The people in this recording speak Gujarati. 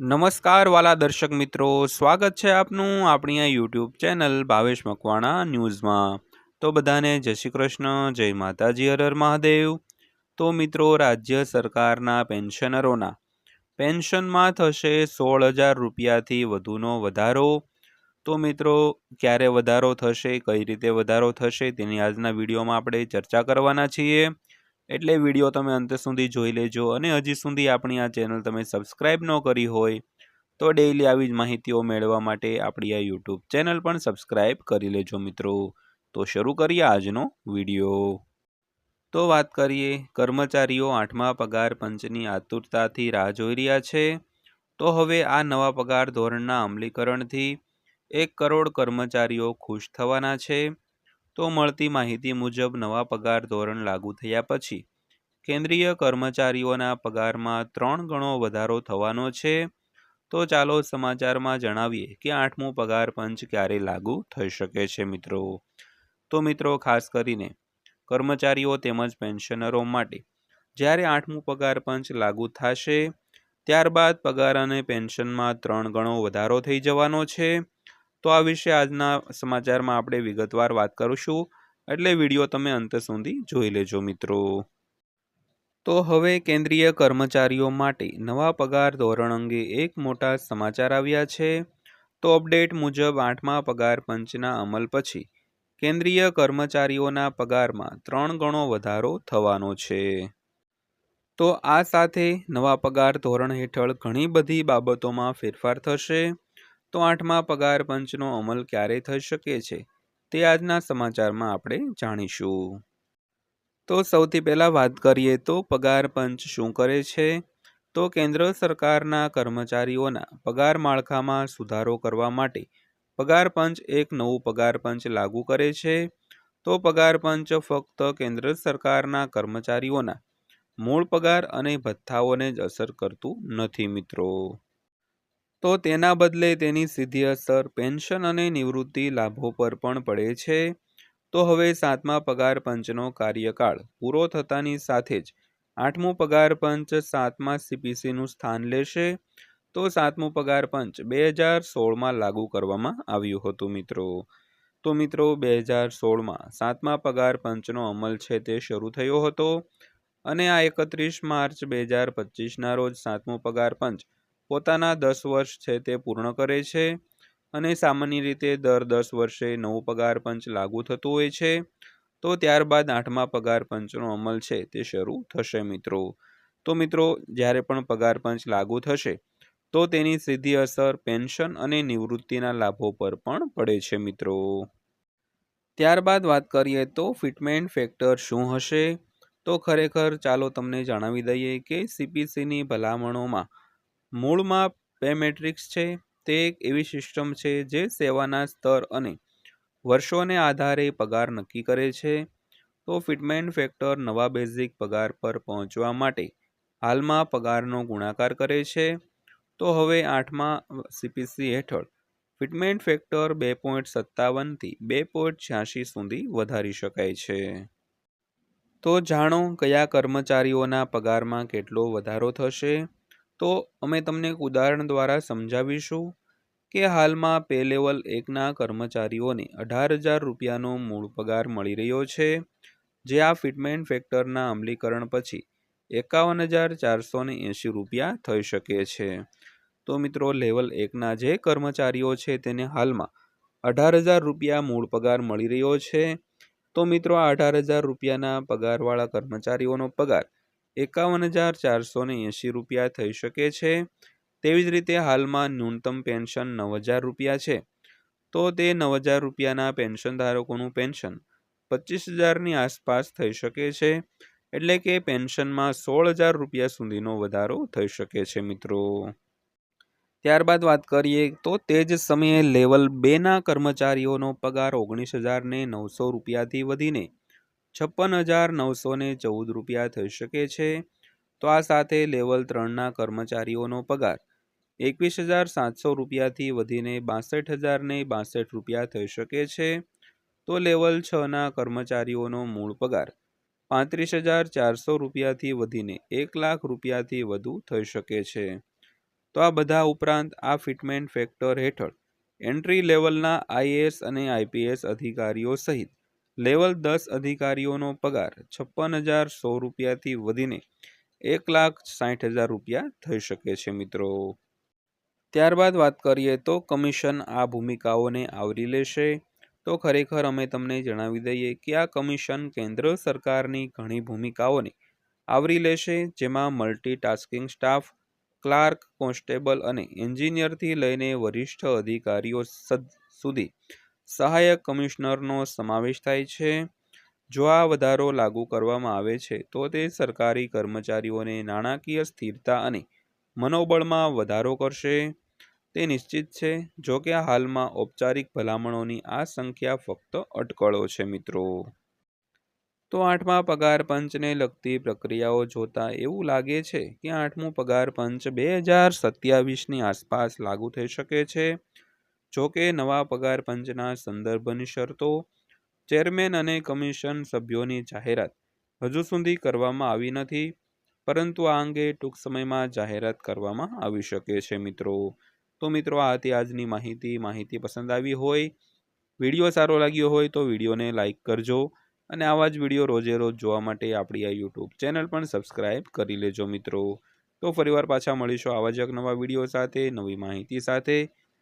નમસ્કાર વાલા દર્શક મિત્રો, સ્વાગત છે આપનું આપણી આ યુટ્યુબ ચેનલ ભાવેશ મકવાણા ન્યૂઝમાં. તો બધાને જય શ્રી કૃષ્ણ, જય માતાજી હર મહાદેવ. તો મિત્રો, રાજ્ય સરકારના પેન્શનરોના. પેન્શનમાં થશે સોળ હજાર રૂપિયાથી વધુનો વધારો. તો મિત્રો, ક્યારે વધારો થશે, કઈ રીતે વધારો થશે, તેની આજના વિડીયોમાં આપણે ચર્ચા કરવાના છીએ. એટલે વીડિયો તમે અંત સુધી જોઈ લેજો અને હજી સુધી આપણી આ ચેનલ તમે સબસ્ક્રાઈબ ન કરી હોય તો ડેઈલી આવી જ માહિતીઓ મેળવવા માટે આપણી આ યુટ્યુબ ચેનલ પણ સબસ્ક્રાઈબ કરી લેજો મિત્રો. તો શરૂ કરીએ આજનો વીડિયો. તો વાત કરીએ, કર્મચારીઓ આઠમા પગાર પંચની આતુરતાથી રાહ જોઈ રહ્યા છે. તો હવે આ નવા પગાર ધોરણના અમલીકરણથી એક કરોડ કર્મચારીઓ ખુશ થવાના છે. તો મળતી માહિતી મુજબ નવા પગાર ધોરણ લાગુ થયા પછી કેન્દ્રીય કર્મચારીઓના પગારમાં ત્રણ ગણો વધારો થવાનો છે. તો ચાલો સમાચારમાં જણાવીએ કે આઠમું પગાર પંચ ક્યારે લાગુ થઈ શકે છે મિત્રો? તો મિત્રો, ખાસ કરીને કર્મચારીઓ તેમજ પેન્શનરો માટે જ્યારે આઠમું પગાર પંચ લાગુ થશે, ત્યારબાદ પગાર અને પેન્શનમાં ત્રણ ગણો વધારો થઈ જવાનો છે. તો આ વિશે આજના સમાચારમાં આપણે વિગતવાર વાત કરીશું. એટલે વીડિયો તમે અંત સુધી જોઈ લેજો મિત્રો. તો હવે કેન્દ્રીય કર્મચારીઓ માટે નવા પગાર ધોરણ અંગે એક મોટા સમાચાર આવ્યા છે. તો અપડેટ મુજબ આઠમા પગાર પંચના અમલ પછી કેન્દ્રીય કર્મચારીઓના પગારમાં ત્રણ ગણો વધારો થવાનો છે. તો આ સાથે નવા પગાર ધોરણ હેઠળ ઘણી બધી બાબતોમાં ફેરફાર થશે. તો આઠમા પગાર પંચનો અમલ ક્યારે થઈ શકે છે તે આજના સમાચારમાં આપણે જાણીશું. તો સૌથી પહેલાં વાત કરીએ તો પગાર પંચ શું કરે છે? તો કેન્દ્ર સરકારના કર્મચારીઓના પગાર માળખામાં સુધારો કરવા માટે પગાર પંચ એક નવું પગાર પંચ લાગુ કરે છે. તો પગાર પંચ ફક્ત કેન્દ્ર સરકારના કર્મચારીઓના મૂળ પગાર અને ભથ્થાઓને જ અસર કરતું નથી મિત્રો. તો તેના બદલે તેની સીધી અસર પેન્શન અને નિવૃત્તિ લાભો પર પણ પડે છે. તો હવે સાતમા પગાર પંચનો કાર્યકાળ પૂરો થતાની સાથે જ આઠમું પગાર પંચ સાતમા સીપીસીનું સ્થાન લેશે. તો સાતમું પગાર પંચ બે હજાર સોળમાં લાગુ કરવામાં આવ્યું હતું મિત્રો. તો મિત્રો બે હજાર સોળમાં સાતમા પગાર પંચનો અમલ છે તે શરૂ થયો હતો. અને આ એકત્રીસ માર્ચ બે હજાર પચીસના રોજ સાતમું પગાર પંચ પોતાના દસ વર્ષ છે તે પૂર્ણ કરે છે અને સામાન્ય રીતે દર દસ વર્ષે નવું પગાર પંચ લાગુ થતું હોય છે. તો ત્યારબાદ આઠમા પગાર પંચનો અમલ છે તે શરૂ થશે મિત્રો. તો મિત્રો, જ્યારે પણ પગાર પંચ લાગુ થશે, તો તેની સીધી અસર પેન્શન અને નિવૃત્તિના લાભો પર પણ પડે છે મિત્રો. ત્યારબાદ વાત કરીએ તો ફિટમેન્ટ ફેક્ટર શું હશે? તો ખરેખર ચાલો તમને જણાવી દઈએ કે સીપીસીની ભલામણોમાં મૂળમાં પેમેટ્રિક્સ છે, તે એક એવી સિસ્ટમ છે જે સેવાના સ્તર અને વર્ષોને આધારે પગાર નક્કી કરે છે. તો ફિટમેન્ટ ફેક્ટર નવા બેઝિક પગાર પર પહોંચવા માટે હાલમાં પગારનો ગુણાકાર કરે છે. તો હવે આઠમા સીપીસી હેઠળ ફિટમેન્ટ ફેક્ટર બે પોઈન્ટ સત્તાવનથી બે પોઈન્ટ છ્યાસી સુધી વધારી શકાય છે. તો જાણો કયા કર્મચારીઓના પગારમાં કેટલો વધારો થશે? તો અમે તમને એક ઉદાહરણ દ્વારા સમજાવીશું કે હાલમાં પે લેવલ એકના કર્મચારીઓને અઢાર હજાર રૂપિયાનો મૂળ પગાર મળી રહ્યો છે, જે આ ફિટમેન્ટ ફેક્ટરના અમલીકરણ પછી એકાવન હજાર ચારસો ને એંશી રૂપિયા થઈ શકે છે. તો મિત્રો લેવલ એકના જે કર્મચારીઓ છે તેને હાલમાં અઢાર હજાર રૂપિયા મૂળ પગાર મળી રહ્યો છે. તો મિત્રો, આ અઢાર હજાર રૂપિયાના પગારવાળા કર્મચારીઓનો પગાર એકાવન હજાર ચારસો ને એંશી રૂપિયા થઈ શકે છે. તેવી જ રીતે હાલમાં ન્યૂનતમ પેન્શન નવ હજાર રૂપિયા છે. તો તે નવ હજાર રૂપિયાના પેન્શન ધારકોનું પેન્શન પચીસ હજારની આસપાસ થઈ શકે છે. એટલે કે પેન્શનમાં સોળ હજાર રૂપિયા સુધીનો વધારો થઈ શકે છે મિત્રો. ત્યારબાદ વાત કરીએ તો તે જ સમયે લેવલ બેના કર્મચારીઓનો પગાર ઓગણીસ હજારને નવસો રૂપિયાથી વધીને છપ્પન હજાર નવસો ને ચૌદ રૂપિયા થઈ શકે છે. તો આ સાથે લેવલ ત્રણના કર્મચારીઓનો પગાર એકવીસ હજાર સાતસો રૂપિયાથી વધીને બાસઠ હજારને બાસઠ રૂપિયા થઈ શકે છે. તો લેવલ છના કર્મચારીઓનો મૂળ પગાર પાંત્રીસ હજાર ચારસો રૂપિયાથી વધીને એક લાખ રૂપિયાથી વધુ થઈ શકે છે. તો આ બધા ઉપરાંત આ ફિટમેન્ટ ફેક્ટર હેઠળ એન્ટ્રી લેવલના આઈએએસ અને આઈપીએસ અધિકારીઓ સહિત લેવલ દસ અધિકારીઓનો પગાર છપ્પન હજાર સો રૂપિયાથી વધીને એક લાખ સાઠ હજાર રૂપિયા થઈ શકે છે, મિત્રો. ત્યારબાદ વાત કરીએ તો કમિશન આ ભૂમિકાઓને આવરી લેશે. તો ખરેખર અમે તમને જણાવી દઈએ કે આ કમિશન કેન્દ્ર સરકારની ઘણી ભૂમિકાઓને આવરી લેશે, જેમાં મલ્ટીટાસ્કિંગ સ્ટાફ, ક્લાર્ક, કોન્સ્ટેબલ અને એન્જિનિયરથી લઈને વરિષ્ઠ અધિકારીઓ સુધી સહાયક કમિશનરનો સમાવેશ થાય છે. જો આ વધારો લાગુ કરવામાં આવે છે, તો તે સરકારી કર્મચારીઓને નાણાકીય સ્થિરતા અને મનોબળમાં વધારો કરશે. તે નિશ્ચિત છે, જો કે હાલમાં ઔપચારિક ભલામણોની આ સંખ્યા ફક્ત અટકળો છે મિત્રો. તો આઠમા પગાર પંચને લગતી પ્રક્રિયાઓ જોતા એવું લાગે છે કે આઠમું પગાર પંચ બે હજાર સત્યાવીસની આસપાસ લાગુ થઈ શકે છે. જો કે નવા પગાર પંચના સંદર્ભની શરતો, ચેરમેન અને કમિશન સભ્યોની જાહેરાત હજુ સુધી કરવામાં આવી નથી, પરંતુ આ અંગે ટૂંક સમયમાં જાહેરાત કરવામાં આવી શકે છે મિત્રો. તો મિત્રો, આ હતી આજની માહિતી. માહિતી પસંદ આવી હોય, વીડિયો સારો લાગ્યો હોય તો વિડીયોને લાઇક કરજો અને આવા જ વીડિયો રોજે રોજ જોવા માટે આપણી આ યુટ્યુબ ચેનલ પણ સબસ્ક્રાઈબ કરી લેજો મિત્રો. તો ફરીવાર પાછા મળીશું આવા જ એક નવા વીડિયો સાથે, નવી માહિતી સાથે.